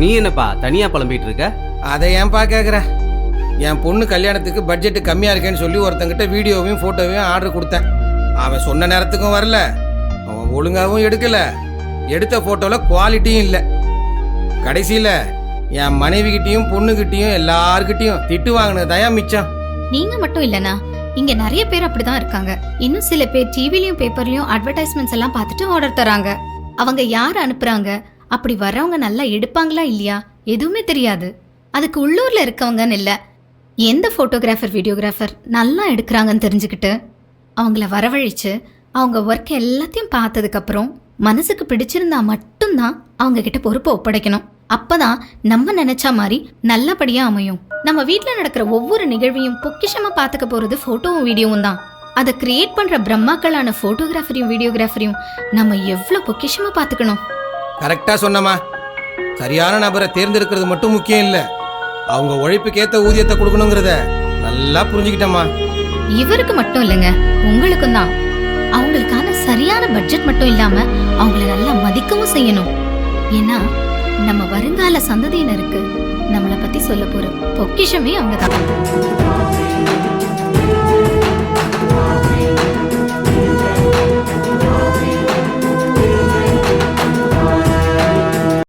நீ என்னப்பா தனியா புலம்பிட்டு இருக்க அதை ஏன்பா கேட்குற என் பொண்ணு கல்யாணத்துக்கு பட்ஜெட் கம்மியாக இருக்கேன்னு சொல்லி ஒருத்தங்கிட்ட வீடியோவையும் ஃபோட்டோவையும் ஆர்டர் கொடுத்தேன். அவன் சொன்ன நேரத்துக்கும் வரல. அவன் ஒழுங்காகவும் எடுக்கல. எடுத்த ஃபோட்டோவில் குவாலிட்டியும் இல்லை. கடைசியில் என் மனைவிகிட்டேயும் பொண்ணுகிட்டேயும் எல்லார்கிட்டயும் திட்டு வாங்கினது தயா மிச்சம். நீங்க மட்டும் இல்லனா இங்க நிறைய பேர் அப்படிதான் இருக்காங்க. இன்னும் சில பேர் டிவிலயும் பேப்பர்லயும் அட்வர்டைஸ்மெண்ட்ஸ் எல்லாம் பார்த்துட்டு ஆர்டர் தராங்க. அவங்க யார் அனுப்புறாங்க? அப்படி வர்றவங்க நல்லா எடுப்பாங்களா இல்லையா? எதுவுமே தெரியாது. அதுக்கு உள்ளூர்ல இருக்கவங்கன்னு இல்ல. எந்த போட்டோகிராஃபர் வீடியோகிராஃபர் நல்லா எடுக்கிறாங்கன்னு தெரிஞ்சுக்கிட்டு அவங்கள வரவழைச்சு அவங்க ஒர்க் எல்லாத்தையும் பார்த்ததுக்கு அப்புறம் மனசுக்கு பிடிச்சிருந்தா மட்டும்தான் அவங்க கிட்ட பொறுப்பை ஒப்படைக்கணும். அப்பதான் நம்ம நினைச்ச மாதிரி நல்லபடியா அமையும். நம்ம வீட்ல நடக்கிற ஒவ்வொரு நிகழ்வையும் பொக்கிஷமா பாத்துக்க போறது போட்டோவும் வீடியோவும் தான். அதை கிரியேட் பண்ற பிரம்மாக்களான போட்டோகிராஃபரையும் வீடியோகிராஃபரையும் நம்ம எவ்வளவு பொக்கிஷமா பாத்துக்கணும் கரெக்டா சொன்னம்மா. சரியான நபரை தேர்ந்தெடுக்கிறது மட்டும் முக்கியம் இல்லை. அவங்க உழைப்புக்கேற்ற ஊதியத்தை கொடுக்கணுங்கிறத நல்லா புரிஞ்சுக்கிட்டம்மா. இவருக்கு மட்டும் இல்லைங்க உங்களுக்கும் தான். அவங்களுக்கான சரியான பட்ஜெட் மட்டும் இல்லாம அவங்கள நல்லா மதிக்கவும் செய்யணும். ஏன்னா நம்ம வருங்கால சந்ததியினருக்கு நம்மளை பத்தி சொல்ல போற பொக்கிஷமே அவங்க தான்